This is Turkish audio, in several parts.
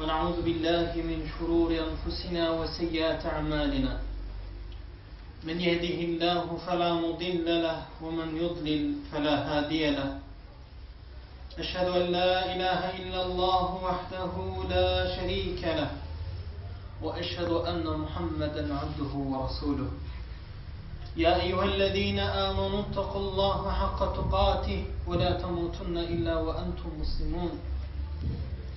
ونعوذ بالله من شرور أنفسنا وسيئات أعمالنا. من يهده الله فلا مضل له ومن يضلل فلا هادي له. أشهد أن لا إله إلا الله وحده لا شريك له وأشهد أن محمدا عبده ورسوله. يا أيها الذين آمنوا اتقوا الله حق تقاته ولا تموتن إلا وأنتم مسلمون.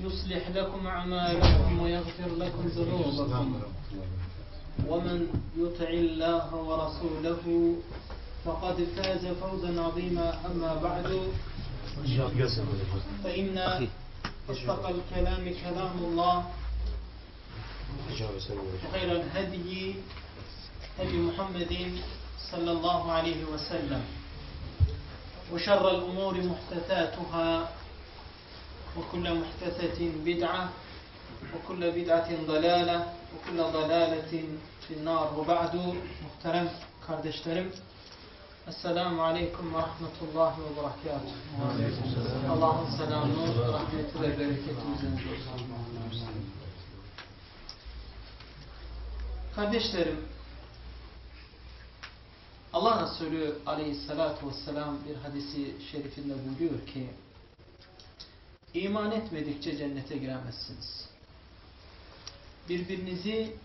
يصلح لكم أعمالكم ويغفر لكم ذنوبكم. ومن يطع الله ورسوله فقد فاز فوزا عظيما. أما بعد فإن أصدق الكلام كلام الله وخير الهدي هدي محمد صلى الله عليه وسلم وشر الأمور محدثاتها وكل محدثة بدعة وكل بدعة ضلالة وكل ضلالة في النار وبعد محترم kardeşlerim Esselamu Aleyküm ve Rahmetullahi ve Berekatuhu. Allah'ın selamı, rahmeti ve bereketi üzerinize olsun. Kardeşlerim, Allah Resulü Aleyhisselatü Vesselam bir hadisi şerifinde buyuruyor ki İman etmedikçe cennete giremezsiniz. Birbirinizi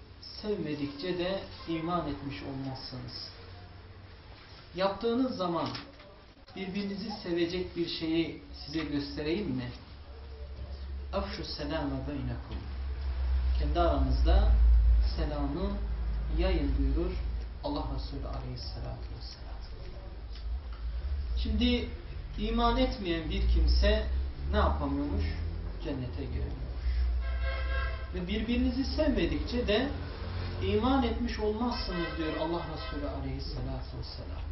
sevmedikçe de iman etmiş olmazsınız. Yaptığınız zaman birbirinizi sevecek bir şeyi size göstereyim mi? Afşu selame beynekum. Kendi aranızda selamı yayın buyurur Allah Resulü Aleyhisselatü Vesselam. Şimdi iman etmeyen bir kimse ne yapamıyormuş? Cennete giremiyormuş. Ve birbirinizi sevmedikçe de iman etmiş olmazsınız diyor Allah Resulü Aleyhisselatü Vesselam.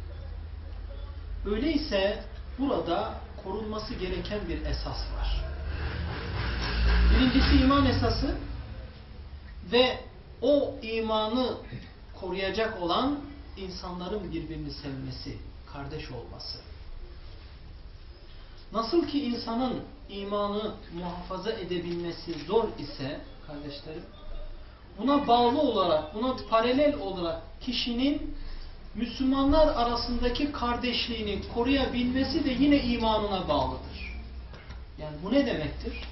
Öyleyse burada korunması gereken bir esas var. Birincisi iman esası ve o imanı koruyacak olan insanların birbirini sevmesi, kardeş olması. Nasıl ki insanın imanı muhafaza edebilmesi zor ise kardeşlerim, buna bağlı olarak, buna paralel olarak kişinin Müslümanlar arasındaki kardeşliğini koruyabilmesi de yine imanına bağlıdır. Yani bu ne demektir?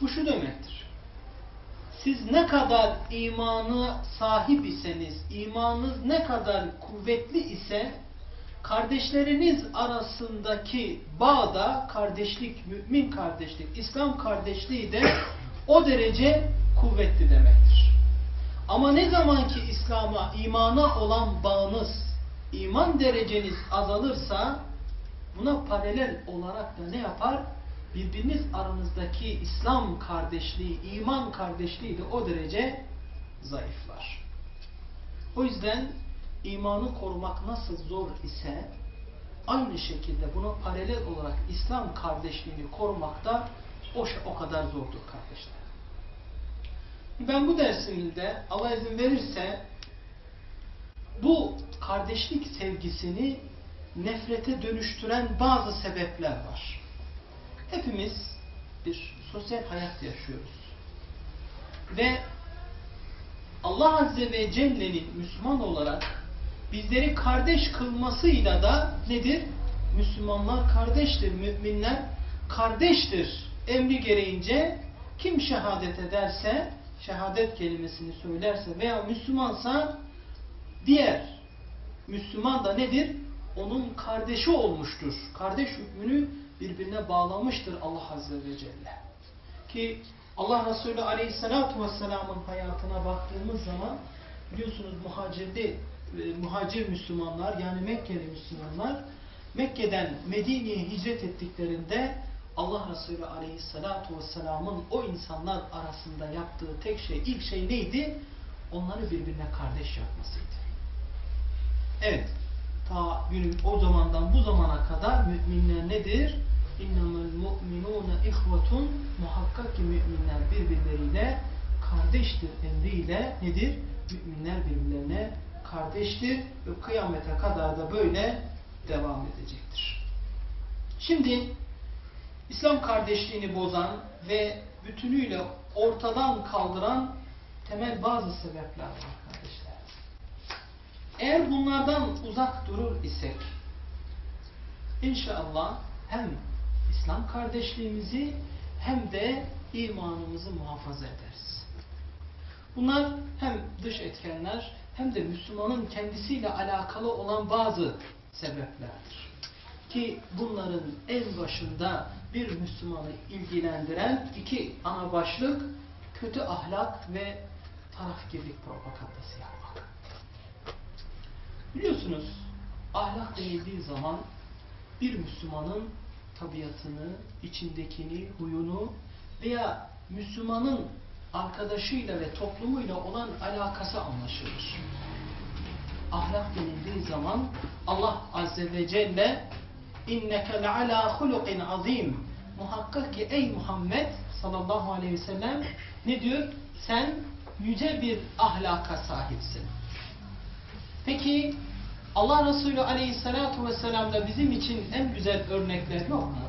Bu şu demektir. Siz ne kadar imanı sahip iseniz, imanınız ne kadar kuvvetli ise kardeşleriniz arasındaki bağda kardeşlik, mümin kardeşlik, İslam kardeşliği de o derece kuvvetli demektir. Ama ne zaman ki İslam'a, imana olan bağınız, iman dereceniz azalırsa buna paralel olarak da ne yapar? Birbiriniz aranızdaki İslam kardeşliği, iman kardeşliği de o derece zayıflar. O yüzden imanı korumak nasıl zor ise aynı şekilde buna paralel olarak İslam kardeşliğini korumak da o, o kadar zordur kardeşler. Ben bu dersimde Allah izin verirse bu kardeşlik sevgisini nefrete dönüştüren bazı sebepler var. Hepimiz bir sosyal hayat yaşıyoruz. Ve Allah Azze ve Celle'nin Müslüman olarak bizleri kardeş kılmasıyla da nedir? Müslümanlar kardeştir, müminler kardeştir. Emri gereğince kim şehadet ederse, şehadet kelimesini söylerse veya Müslümansa diğer Müslüman da nedir? Onun kardeşi olmuştur. Kardeş hükmünü birbirine bağlamıştır Allah Azze ve Celle. Ki Allah Resulü Aleyhisselatü Vesselam'ın hayatına baktığımız zaman biliyorsunuz muhacirde, muhacir Müslümanlar yani Mekkeli Müslümanlar Mekke'den Medine'ye hicret ettiklerinde Allah Resulü Aleyhisselatü Vesselam'ın o insanlar arasında yaptığı tek şey, ilk şey neydi? onları birbirine kardeş yapmasıydı. Evet, ta günün o zamandan bu zamana kadar müminler nedir? İnnemel mu'minûne ihvetun muhakkak ki müminler birbirleriyle kardeştir emriyle nedir? Müminler birbirlerine kardeştir ve kıyamete kadar da böyle devam edecektir. Şimdi İslam kardeşliğini bozan ve bütünüyle ortadan kaldıran temel bazı sebepler var kardeşler. Eğer bunlardan uzak durur isek inşallah hem İslam kardeşliğimizi hem de imanımızı muhafaza ederiz. Bunlar hem dış etkenler hem de Müslümanın kendisiyle alakalı olan bazı sebeplerdir. Ki bunların en başında bir Müslümanı ilgilendiren iki ana başlık kötü ahlak ve tarafgirlik propagandası yapmak. Biliyorsunuz ahlak denildiği zaman bir Müslümanın tabiatını, içindekini, huyunu veya Müslümanın arkadaşıyla ve toplumuyla olan alakası anlaşılır. Ahlak denildiği zaman Allah Azze ve Celle inneke leala hulukin azim muhakkak ki ey Muhammed sallallahu aleyhi ve sellem ne diyor? Sen yüce bir ahlaka sahipsin. Peki Allah Resulü aleyhissalatu vesselam'da bizim için en güzel örnekler yok mu?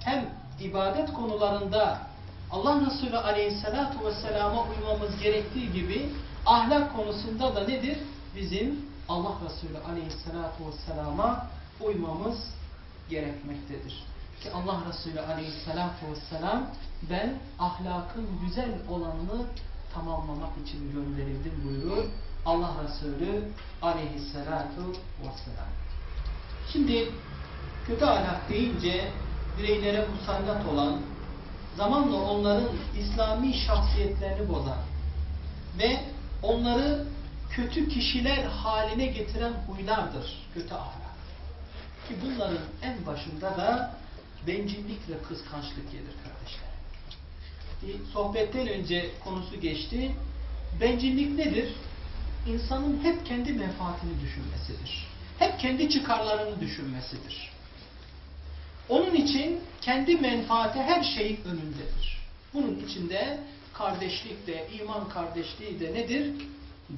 Hem ibadet konularında Allah Resulü aleyhissalatu vesselama uymamız gerektiği gibi ahlak konusunda da nedir? Bizim Allah Resulü aleyhissalatu vesselama uymamız gerekmektedir. Ki Allah Resulü aleyhissalatu vesselam ben ahlakın güzel olanını tamamlamak için gönderildim buyurur. Allah Resulü aleyhissalatu vesselam. Şimdi kötü ahlak deyince bireylere musallat olan, zamanla onların İslami şahsiyetlerini bozan ve onları kötü kişiler haline getiren huylardır kötü ahlak. Ki bunların en başında da bencillik ve kıskançlık gelir kardeşler. Bir sohbetten önce konusu geçti. Bencillik nedir? İnsanın hep kendi menfaatini düşünmesidir. Hep kendi çıkarlarını düşünmesidir. Onun için kendi menfaati her şeyin önündedir. Bunun içinde kardeşlik de, iman kardeşliği de nedir?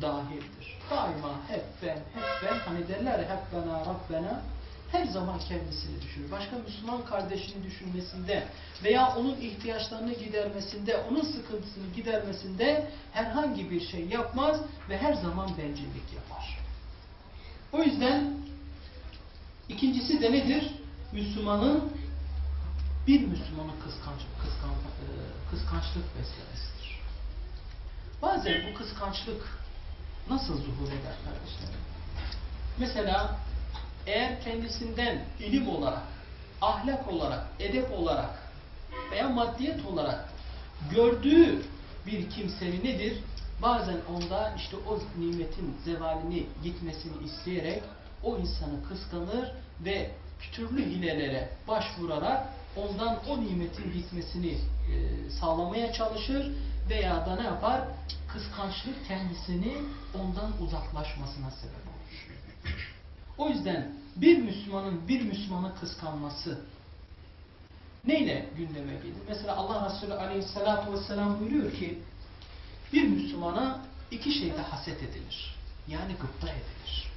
Dahildir. Daima hep ben, hep ben, hani derler hep bana, Rabbena, her zaman kendisini düşünür. Başka Müslüman kardeşini düşünmesinde veya onun ihtiyaçlarını gidermesinde, onun sıkıntısını gidermesinde herhangi bir şey yapmaz ve her zaman bencillik yapar. O yüzden ikincisi de nedir? Müslümanın bir Müslümanı kıskanç, kıskan, e, kıskançlık beslemesidir. Bazen bu kıskançlık nasıl zuhur eder kardeşlerim? Mesela eğer kendisinden ilim olarak, ahlak olarak, edep olarak veya maddiyet olarak gördüğü bir kimsenin nedir? Bazen onda işte o nimetin zevalini gitmesini isteyerek o insanı kıskanır ve türlü hilelere başvurarak ondan o nimetin gitmesini e, sağlamaya çalışır veya da ne yapar? Kıskançlık kendisini ondan uzaklaşmasına sebep olur. O yüzden bir Müslümanın bir Müslümanı kıskanması neyle gündeme gelir? Mesela Allah Resulü aleyhissalatu vesselam buyuruyor ki bir Müslümana iki şeyde haset edilir. Yani gıpta edilir.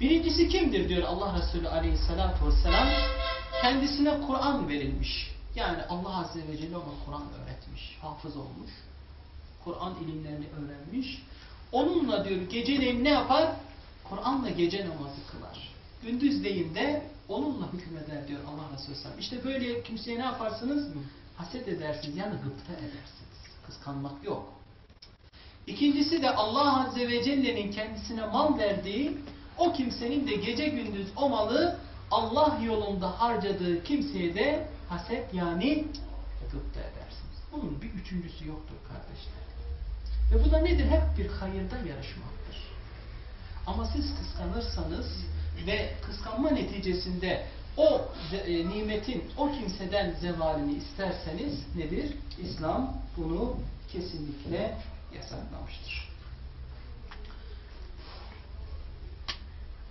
Birincisi kimdir diyor Allah Resulü aleyhissalatu vesselam? Kendisine Kur'an verilmiş. Yani Allah Azze ve Celle ona Kur'an öğretmiş. Hafız olmuş. Kur'an ilimlerini öğrenmiş. Onunla diyor geceleyin ne yapar? Kur'an'la gece namazı kılar. Gündüzleyin de onunla hükmeder diyor Allah Resulü Sallam. İşte böyle kimseye ne yaparsınız? Haset edersiniz yani gıpta edersiniz. Kıskanmak yok. İkincisi de Allah Azze ve Celle'nin kendisine mal verdiği o kimsenin de gece gündüz o malı Allah yolunda harcadığı kimseye de haset yani gıpta edersiniz. Bunun bir üçüncüsü yoktur kardeşler. Ve bu da nedir? Hep bir hayırda yarışmaktır. Ama siz kıskanırsanız ve kıskanma neticesinde o e, nimetin o kimseden zevalini isterseniz nedir? İslam bunu kesinlikle yasaklamıştır.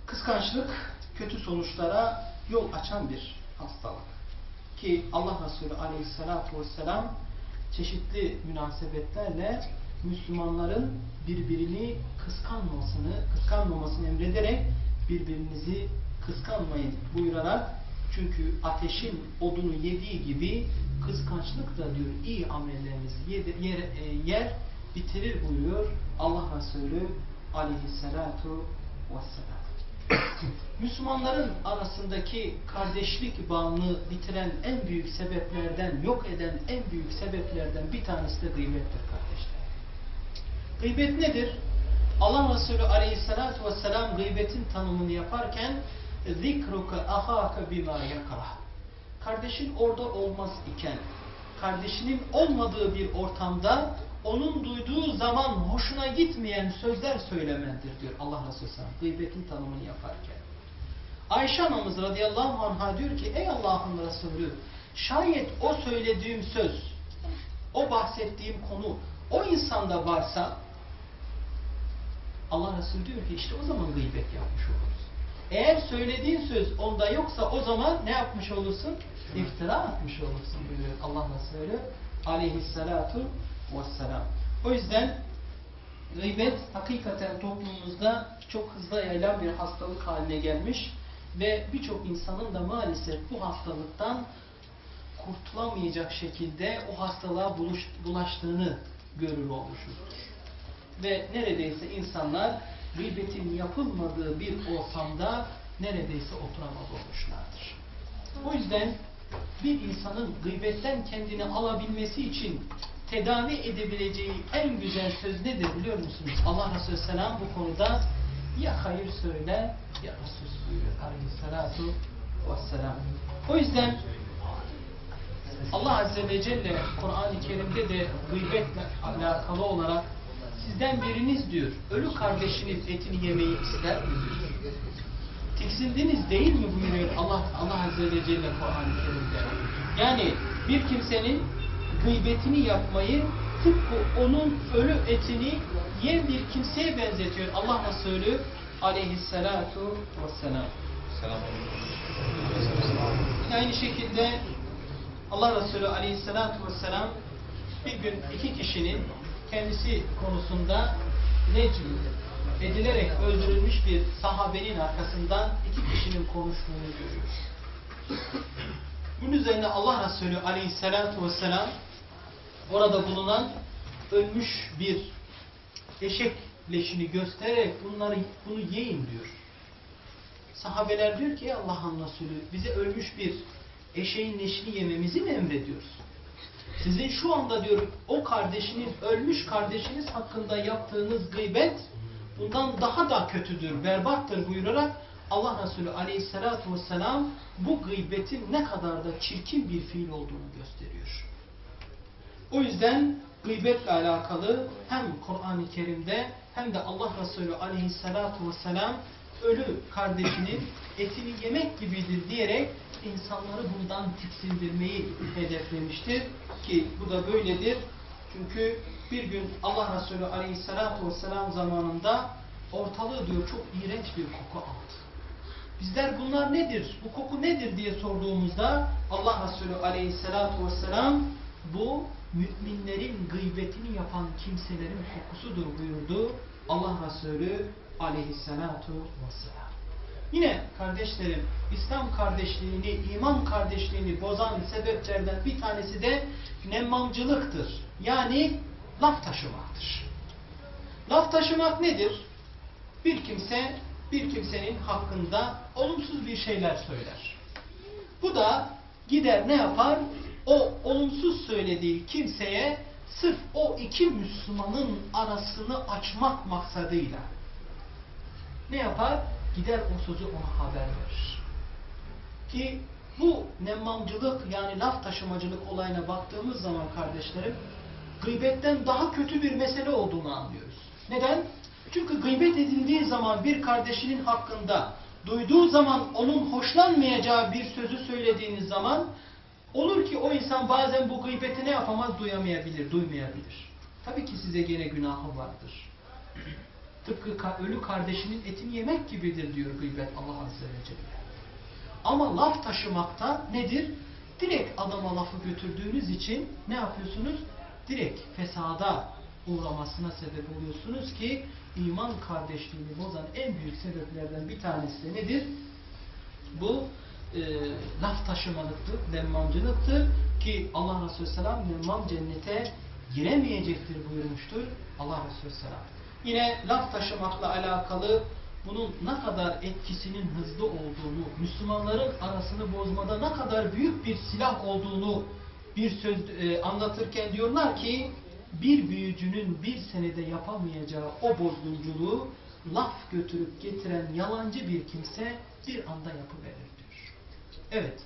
Kıskançlık kötü sonuçlara yol açan bir hastalık. Ki Allah Resulü aleyhissalatu vesselam çeşitli münasebetlerle Müslümanların birbirini kıskanmasını, kıskanmamasını emrederek birbirinizi kıskanmayın buyurarak çünkü ateşin odunu yediği gibi kıskançlık da diyor iyi amellerinizi yer, yer, yer bitirir buyuruyor Allah Resulü aleyhissalatu vesselam. Müslümanların arasındaki kardeşlik bağını bitiren en büyük sebeplerden, yok eden en büyük sebeplerden bir tanesi de gıybettir kardeşler. Gıybet nedir? Allah Resulü aleyhissalatu vesselam gıybetin tanımını yaparken zikruka ahaka bima yakrah. Kardeşin orada olmaz iken, kardeşinin olmadığı bir ortamda onun duyduğu zaman hoşuna gitmeyen sözler söylemendir diyor Allah Resulü Sallallahu gıybetin tanımını yaparken. Ayşe anamız radıyallahu anh'a diyor ki ey Allah'ın Resulü şayet o söylediğim söz, o bahsettiğim konu o insanda varsa Allah Resulü diyor ki işte o zaman gıybet yapmış oluruz. Eğer söylediğin söz onda yoksa o zaman ne yapmış olursun? İftira atmış olursun buyuruyor Allah Resulü aleyhissalatu vesselam. O yüzden gıybet hakikaten toplumumuzda çok hızlı yayılan bir hastalık haline gelmiş ve birçok insanın da maalesef bu hastalıktan kurtulamayacak şekilde o hastalığa buluş, bulaştığını görür olmuşuz. Ve neredeyse insanlar gıybetin yapılmadığı bir ortamda neredeyse oturamaz olmuşlardır. O yüzden bir insanın gıybetten kendini alabilmesi için tedavi edebileceği en güzel söz nedir biliyor musunuz? Allah Resulü Selam bu konuda ya hayır söyle ya Resul buyuruyor aleyhissalatu vesselam. O yüzden Allah Azze ve Celle Kur'an-ı Kerim'de de gıybetle alakalı olarak sizden biriniz diyor ölü kardeşiniz etini yemeyi ister mi. Tiksindiniz değil mi buyuruyor Allah, Allah Azze ve Celle Kur'an-ı Kerim'de. Yani bir kimsenin gıybetini yapmayı tıpkı onun ölü etini yiyen bir kimseye benzetiyor Allah Resulü aleyhissalatu vesselam. Yine aynı şekilde Allah Resulü aleyhissalatu vesselam bir gün iki kişinin kendisi konusunda necm edilerek öldürülmüş bir sahabenin arkasından iki kişinin konuştuğunu görüyor. Bunun üzerine Allah Resulü aleyhissalatu vesselam orada bulunan ölmüş bir eşek leşini göstererek bunları bunu yiyin diyor. Sahabeler diyor ki Allah'ın Resulü bize ölmüş bir eşeğin leşini yememizi mi emrediyorsun? Sizin şu anda diyor o kardeşiniz, ölmüş kardeşiniz hakkında yaptığınız gıybet bundan daha da kötüdür, berbattır buyurarak Allah Resulü aleyhissalatu vesselam bu gıybetin ne kadar da çirkin bir fiil olduğunu gösteriyor. O yüzden gıybetle alakalı hem Kur'an-ı Kerim'de hem de Allah Resulü aleyhissalatu vesselam ölü kardeşinin etini yemek gibidir diyerek insanları bundan tiksindirmeyi hedeflemiştir. Ki bu da böyledir. Çünkü bir gün Allah Resulü aleyhissalatu vesselam zamanında ortalığı diyor çok iğrenç bir koku aldı. Bizler bunlar nedir? Bu koku nedir diye sorduğumuzda Allah Resulü aleyhissalatu vesselam bu müminlerin gıybetini yapan kimselerin kokusudur buyurdu Allah Resulü aleyhissalatu vesselam. Yine kardeşlerim İslam kardeşliğini, iman kardeşliğini bozan sebeplerden bir tanesi de nemmamcılıktır. Yani laf taşımaktır. Laf taşımak nedir? Bir kimse bir kimsenin hakkında olumsuz bir şeyler söyler. Bu da gider ne yapar? O olumsuz söylediği kimseye sırf o iki Müslümanın arasını açmak maksadıyla ne yapar? Gider o sözü ona haber verir. Ki bu nemmamcılık yani laf taşımacılık olayına baktığımız zaman kardeşlerim gıybetten daha kötü bir mesele olduğunu anlıyoruz. Neden? Çünkü gıybet edildiği zaman bir kardeşinin hakkında duyduğu zaman onun hoşlanmayacağı bir sözü söylediğiniz zaman olur ki o insan bazen bu gıybeti ne yapamaz duyamayabilir, duymayabilir. Tabii ki size gene günahı vardır. tıpkı ka- ölü kardeşinin etini yemek gibidir diyor gıybet Allah Azze ve Celle. Ama laf taşımakta nedir? Direkt adama lafı götürdüğünüz için ne yapıyorsunuz? Direkt fesada uğramasına sebep oluyorsunuz ki iman kardeşliğini bozan en büyük sebeplerden bir tanesi de nedir? Bu e, laf taşımalıktır, nemmamcılıktır ki Allah Resulü Selam nemmam cennete giremeyecektir buyurmuştur Allah Resulü Selam. Yine laf taşımakla alakalı bunun ne kadar etkisinin hızlı olduğunu, Müslümanların arasını bozmada ne kadar büyük bir silah olduğunu bir söz e, anlatırken diyorlar ki bir büyücünün bir senede yapamayacağı o bozgunculuğu laf götürüp getiren yalancı bir kimse bir anda yapıverir. Evet.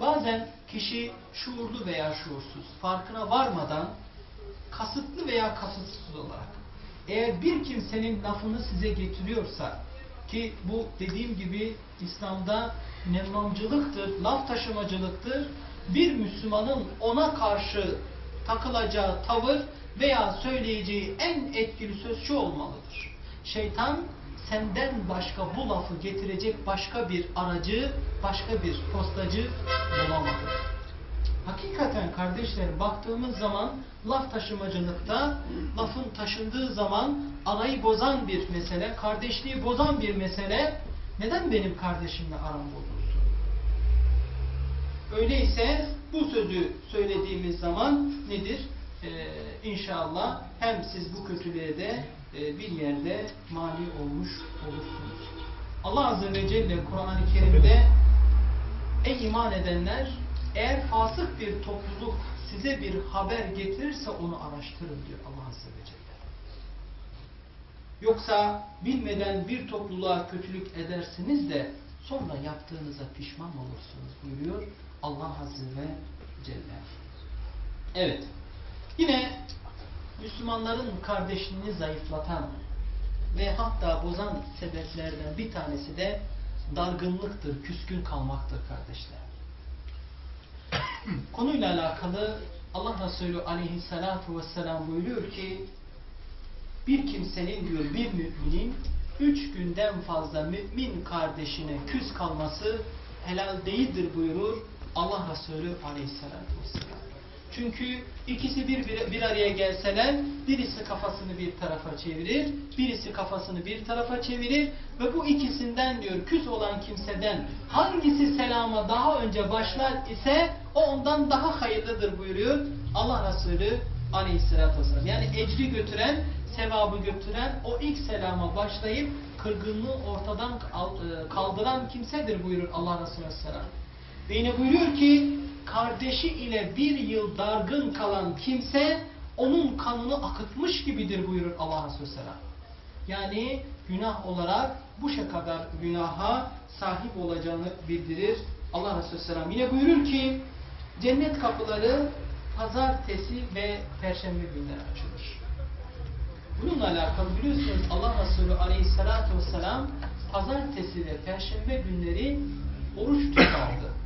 Bazen kişi şuurlu veya şuursuz, farkına varmadan kasıtlı veya kasıtsız olarak eğer bir kimsenin lafını size getiriyorsa ki bu dediğim gibi İslam'da nemmamcılıktır, laf taşımacılıktır. Bir Müslümanın ona karşı takılacağı tavır veya söyleyeceği en etkili söz şu olmalıdır. Şeytan senden başka bu lafı getirecek başka bir aracı, başka bir postacı bulamadı. Hakikaten kardeşlerim baktığımız zaman laf taşımacılıkta lafın taşındığı zaman arayı bozan bir mesele, kardeşliği bozan bir mesele neden benim kardeşimle aram bozulsun? Öyleyse bu sözü söylediğimiz zaman nedir? Ee, inşallah hem siz bu kötülüğe de e, bir yerde mani olmuş olursunuz. Allah Azze ve Celle Kur'an-ı Kerim'de Ey iman edenler eğer fasık bir topluluk size bir haber getirirse onu araştırın diyor Allah Azze ve Celle. Yoksa bilmeden bir topluluğa kötülük edersiniz de sonra yaptığınıza pişman olursunuz buyuruyor Allah Azze ve Celle. Evet. Yine Müslümanların kardeşliğini zayıflatan ve hatta bozan sebeplerden bir tanesi de dargınlıktır, küskün kalmaktır kardeşler. Konuyla alakalı Allah Resulü aleyhissalatu vesselam buyuruyor ki bir kimsenin diyor bir müminin üç günden fazla mümin kardeşine küs kalması helal değildir buyurur Allah Resulü aleyhissalatu vesselam. Çünkü ikisi bir, bir, bir araya gelseler birisi kafasını bir tarafa çevirir, birisi kafasını bir tarafa çevirir ve bu ikisinden diyor küs olan kimseden hangisi selama daha önce başlar ise o ondan daha hayırlıdır buyuruyor Allah Resulü aleyhissalatü vesselam. Yani ecri götüren, sevabı götüren o ilk selama başlayıp kırgınlığı ortadan e, kaldıran kimsedir buyurur Allah Resulü aleyhisselam. Ve yine buyuruyor ki kardeşi ile bir yıl dargın kalan kimse onun kanını akıtmış gibidir buyurur Allah Resulü Selam. Yani günah olarak bu kadar günaha sahip olacağını bildirir Allah Resulü Selam. Yine buyurur ki cennet kapıları pazartesi ve perşembe günleri açılır. Bununla alakalı biliyorsunuz Allah Resulü Aleyhisselatü Vesselam pazartesi ve perşembe günleri oruç tutardı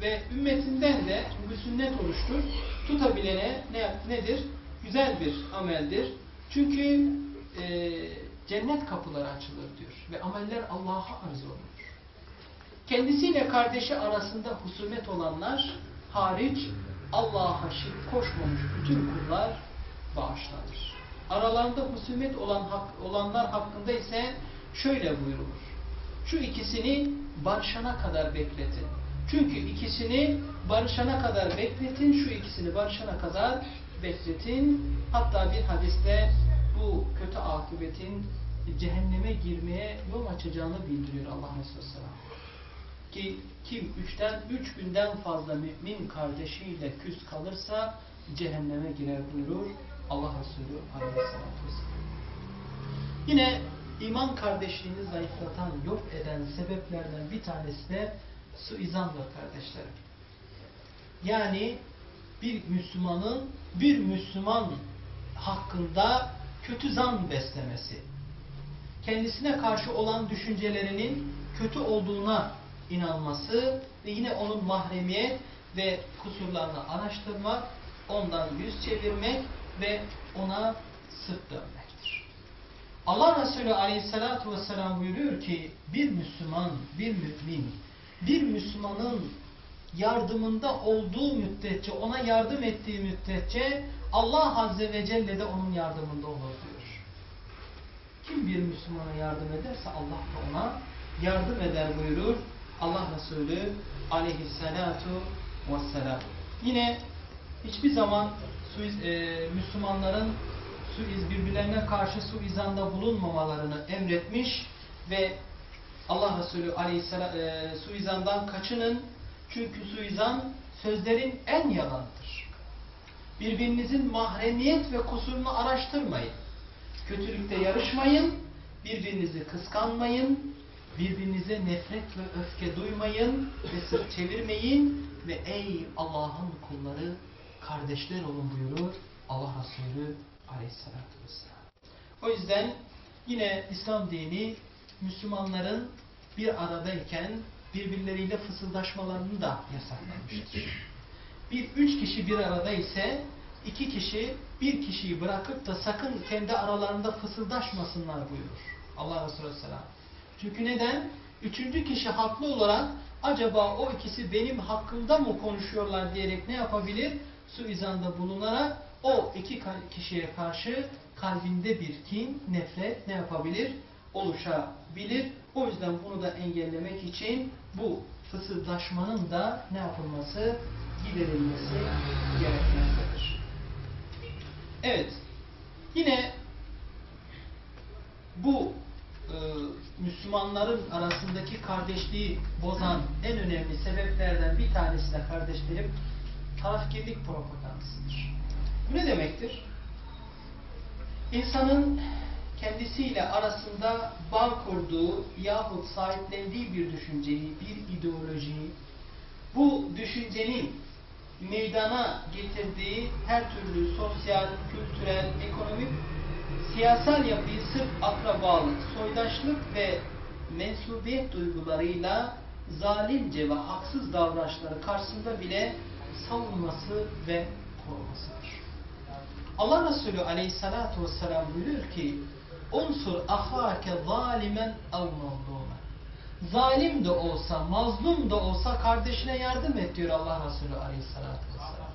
ve ümmetinden de bu sünnet oruçtur. Tutabilene ne, nedir? Güzel bir ameldir. Çünkü e, cennet kapıları açılır diyor. Ve ameller Allah'a arz olunur. Kendisiyle kardeşi arasında husumet olanlar hariç Allah'a şirk koşmamış bütün kullar bağışlanır. Aralarında husumet olan olanlar hakkında ise şöyle buyurulur. Şu ikisini barışana kadar bekletin. Çünkü ikisini barışana kadar bekletin, şu ikisini barışana kadar bekletin. Hatta bir hadiste bu kötü akıbetin cehenneme girmeye yol açacağını bildiriyor Allah Resulü Selam. Ki kim üçten üç günden fazla mümin kardeşiyle küs kalırsa cehenneme girer buyurur Allah Resulü Aleyhisselatü Vesselam. Yine iman kardeşliğini zayıflatan, yok eden sebeplerden bir tanesi de suizandır kardeşlerim. Yani bir Müslümanın bir Müslüman hakkında kötü zan beslemesi. Kendisine karşı olan düşüncelerinin kötü olduğuna inanması ve yine onun mahremiyet ve kusurlarını araştırmak, ondan yüz çevirmek ve ona sırt dönmektir. Allah Resulü aleyhissalatu vesselam buyuruyor ki bir Müslüman, bir mümin, bir Müslümanın yardımında olduğu müddetçe, ona yardım ettiği müddetçe Allah Azze ve Celle de onun yardımında olur diyor. Kim bir Müslümana yardım ederse Allah da ona yardım eder buyurur Allah Resulü aleyhissalatu vesselam. Yine hiçbir zaman suiz, e, Müslümanların suiz birbirlerine karşı suizanda bulunmamalarını emretmiş ve Allah Resulü aleyhisselam e, suizandan kaçının çünkü suizan sözlerin en yalanıdır. Birbirinizin mahremiyet ve kusurunu araştırmayın. Kötülükte yarışmayın, birbirinizi kıskanmayın, birbirinize nefret ve öfke duymayın ve sırt çevirmeyin ve ey Allah'ın kulları kardeşler olun buyurur Allah Resulü aleyhissalatü vesselam. O yüzden yine İslam dini Müslümanların bir aradayken birbirleriyle fısıldaşmalarını da yasaklamıştır. Bir üç kişi bir arada ise iki kişi bir kişiyi bırakıp da sakın kendi aralarında fısıldaşmasınlar buyurur. Allah Resulü Aleyhisselam. Çünkü neden? Üçüncü kişi haklı olarak acaba o ikisi benim hakkımda mı konuşuyorlar diyerek ne yapabilir? Suizanda bulunarak o iki kişiye karşı kalbinde bir kin, nefret ne yapabilir? Oluşabilir. O yüzden bunu da engellemek için bu fısıldaşmanın da ne yapılması? Giderilmesi gerekmektedir. Evet. Yine bu e, Müslümanların arasındaki kardeşliği bozan en önemli sebeplerden bir tanesi de kardeşlerim tarafkirlik propagandasıdır. Bu ne demektir? İnsanın kendisiyle arasında bağ kurduğu yahut sahiplendiği bir düşünceyi, bir ideolojiyi, bu düşüncenin meydana getirdiği her türlü sosyal, kültürel, ekonomik, siyasal yapıyı sırf akrabalık, soydaşlık ve mensubiyet duygularıyla zalimce ve haksız davranışları karşısında bile savunması ve korumasıdır. Allah Resulü aleyhissalatu vesselam buyuruyor ki unsur ahake zalimen ev mazlumen zalim de olsa, mazlum da olsa kardeşine yardım et diyor Allah Resulü aleyhissalatü vesselam.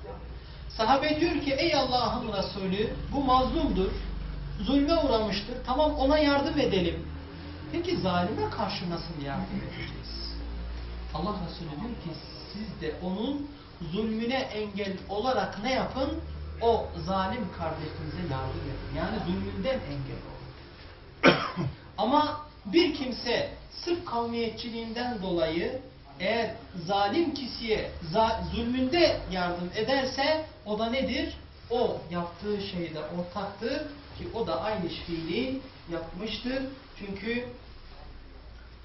Sahabe diyor ki ey Allah'ın Resulü bu mazlumdur, zulme uğramıştır, tamam ona yardım edelim. Peki zalime karşı nasıl yardım edeceğiz? Allah Resulü diyor ki siz de onun zulmüne engel olarak ne yapın? O zalim kardeşinize yardım edin. Yani zulmünden engel olun. Ama bir kimse sırf kavmiyetçiliğinden dolayı eğer zalim kişiye zulmünde yardım ederse o da nedir? O yaptığı şeyde ortaktır ki o da aynı fiili yapmıştır. Çünkü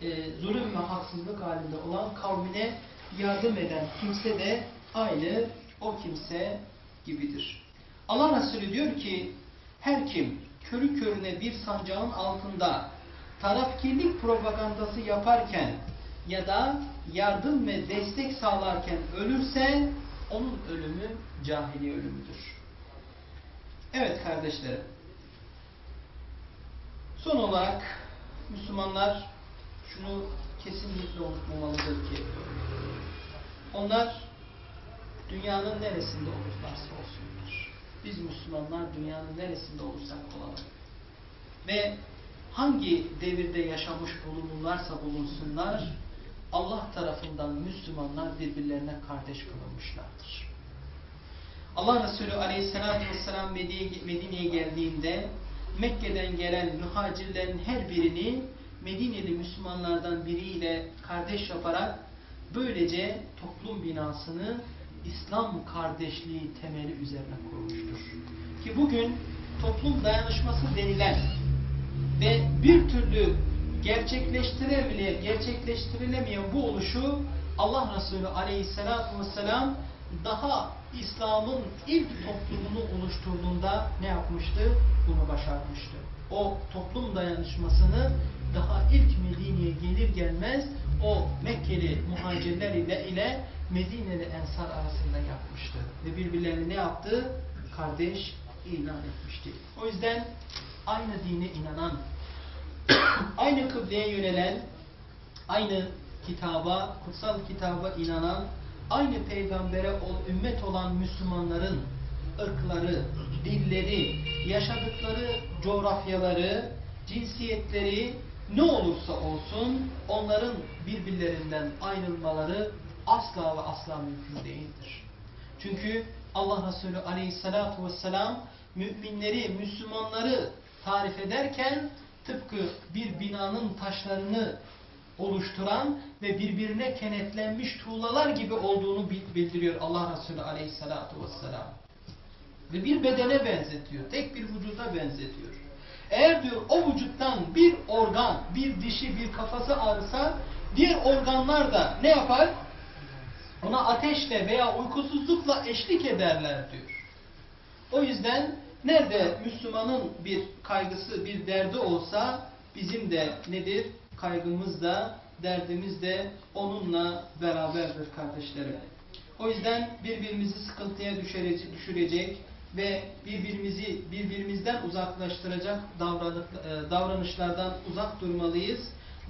e, zulüm ve haksızlık halinde olan kavmine yardım eden kimse de aynı o kimse gibidir. Allah Resulü diyor ki her kim körü körüne bir sancağın altında tarafkirlik propagandası yaparken ya da yardım ve destek sağlarken ölürse onun ölümü cahili ölümüdür. Evet kardeşlerim. Son olarak Müslümanlar şunu kesinlikle unutmamalıdır ki onlar dünyanın neresinde olurlarsa olsunlar. Biz Müslümanlar dünyanın neresinde olursak olalım. Ve hangi devirde yaşamış bulunurlarsa bulunsunlar Allah tarafından Müslümanlar birbirlerine kardeş kılınmışlardır. Allah Resulü Aleyhisselatü Vesselam Medine'ye geldiğinde Mekke'den gelen muhacirlerin her birini Medine'li Müslümanlardan biriyle kardeş yaparak böylece toplum binasını İslam kardeşliği temeli üzerine kurmuştur. Ki bugün toplum dayanışması denilen ve bir türlü gerçekleştiremeyen, gerçekleştirilemeyen bu oluşu Allah Resulü aleyhissalatü vesselam daha İslam'ın ilk toplumunu oluşturduğunda ne yapmıştı? Bunu başarmıştı. O toplum dayanışmasını daha ilk Medine'ye gelir gelmez o Mekkeli muhacirler ile, ile Medine'li Ensar arasında yapmıştı. Ve birbirlerini ne yaptı? Kardeş ilan etmişti. O yüzden aynı dine inanan, aynı kıbleye yönelen, aynı kitaba, kutsal kitaba inanan, aynı peygambere ümmet olan Müslümanların ırkları, dilleri, yaşadıkları coğrafyaları, cinsiyetleri ne olursa olsun onların birbirlerinden ayrılmaları asla ve asla mümkün değildir. Çünkü Allah Resulü aleyhissalatu vesselam müminleri, Müslümanları tarif ederken tıpkı bir binanın taşlarını oluşturan ve birbirine kenetlenmiş tuğlalar gibi olduğunu bil- bildiriyor Allah Resulü aleyhissalatu vesselam. Ve bir bedene benzetiyor. Tek bir vücuda benzetiyor. Eğer diyor o vücuttan bir organ, bir dişi, bir kafası ağrısa diğer organlar da ne yapar? Ona ateşle veya uykusuzlukla eşlik ederler diyor. O yüzden nerede Müslümanın bir kaygısı, bir derdi olsa bizim de nedir? Kaygımız da, derdimiz de onunla beraberdir kardeşlerim. O yüzden birbirimizi sıkıntıya düşürecek, ve birbirimizi birbirimizden uzaklaştıracak e, davranışlardan uzak durmalıyız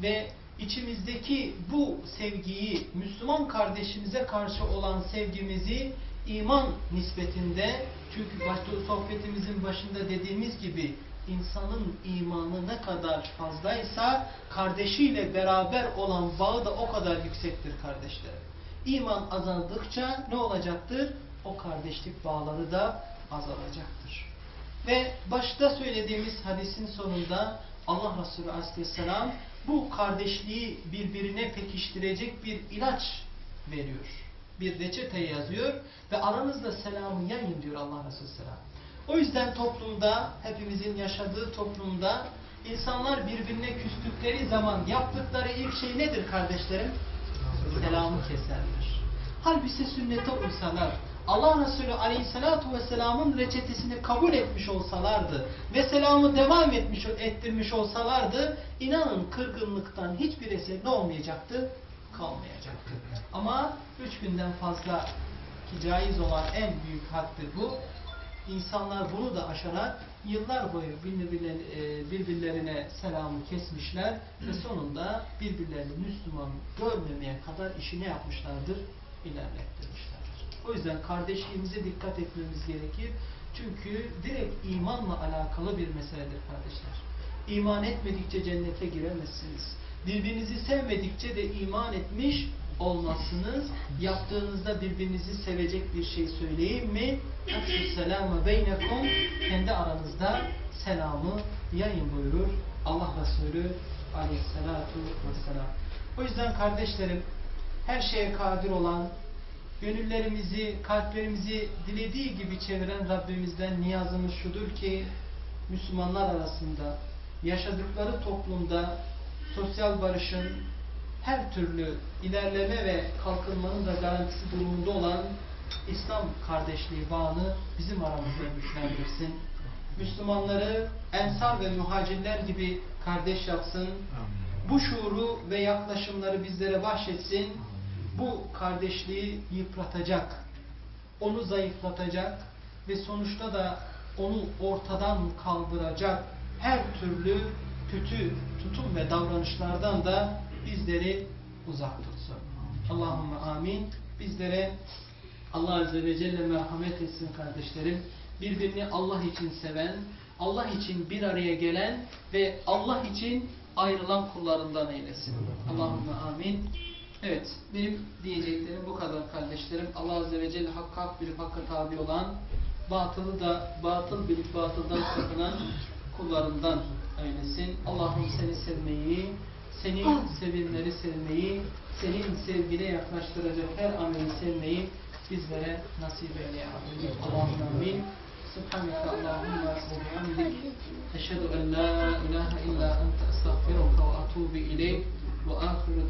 ve içimizdeki bu sevgiyi Müslüman kardeşimize karşı olan sevgimizi iman nispetinde çünkü başta sohbetimizin başında dediğimiz gibi insanın imanı ne kadar fazlaysa kardeşiyle beraber olan bağı da o kadar yüksektir kardeşler. İman azaldıkça ne olacaktır? O kardeşlik bağları da azalacaktır. Ve başta söylediğimiz hadisin sonunda Allah Resulü Aleyhisselam bu kardeşliği birbirine pekiştirecek bir ilaç veriyor. Bir reçete yazıyor ve aranızda selamı yayın diyor Allah Resulü Selam. O yüzden toplumda, hepimizin yaşadığı toplumda insanlar birbirine küstükleri zaman yaptıkları ilk şey nedir kardeşlerim? Selamı keserler. Halbuki sünnete uysalar, Allah Resulü Aleyhisselatü Vesselam'ın reçetesini kabul etmiş olsalardı ve selamı devam etmiş, ettirmiş olsalardı inanın kırgınlıktan hiçbir eser ne olmayacaktı? Kalmayacaktı. Ama üç günden fazla ki caiz olan en büyük haktır bu. İnsanlar bunu da aşarak yıllar boyu birbirlerine, e, birbirlerine selamı kesmişler ve sonunda birbirlerini Müslüman görmemeye kadar işi ne yapmışlardır? İlerlettirmişlerdir. O yüzden kardeşliğimize dikkat etmemiz gerekir. Çünkü direkt imanla alakalı bir meseledir kardeşler. İman etmedikçe cennete giremezsiniz. Birbirinizi sevmedikçe de iman etmiş olmazsınız. Yaptığınızda birbirinizi sevecek bir şey söyleyeyim mi? Efşü selama beynekum kendi aranızda selamı yayın buyurur Allah Resulü aleyhissalatu vesselam. O yüzden kardeşlerim her şeye kadir olan gönüllerimizi, kalplerimizi dilediği gibi çeviren Rabbimizden niyazımız şudur ki Müslümanlar arasında yaşadıkları toplumda sosyal barışın her türlü ilerleme ve kalkınmanın da garantisi durumunda olan İslam kardeşliği bağını bizim aramızda güçlendirsin. Müslümanları ensar ve muhacirler gibi kardeş yapsın. Bu şuuru ve yaklaşımları bizlere bahşetsin. Bu kardeşliği yıpratacak, onu zayıflatacak ve sonuçta da onu ortadan kaldıracak her türlü kötü tutum ve davranışlardan da bizleri uzak tutsun. Allahümme amin. Bizlere Allah Azze ve Celle merhamet etsin kardeşlerim. Birbirini Allah için seven, Allah için bir araya gelen ve Allah için ayrılan kullarından eylesin. Allahümme amin. Evet, benim diyeceklerim bu kadar kardeşlerim. Allah Azze ve Celle hak bilip hakka tabi olan, batılı da batıl bilip batıldan sakınan kullarından eylesin. Allah'ım seni sevmeyi, senin sevinleri sevmeyi, senin sevgine yaklaştıracak her ameli sevmeyi bizlere nasip eyle. Allahümme amin. Subhaneke Allahümme ve bihamdik. Eşhedü en la ilahe illa ente estağfiruka ve atubu ileyk. Ve ahiru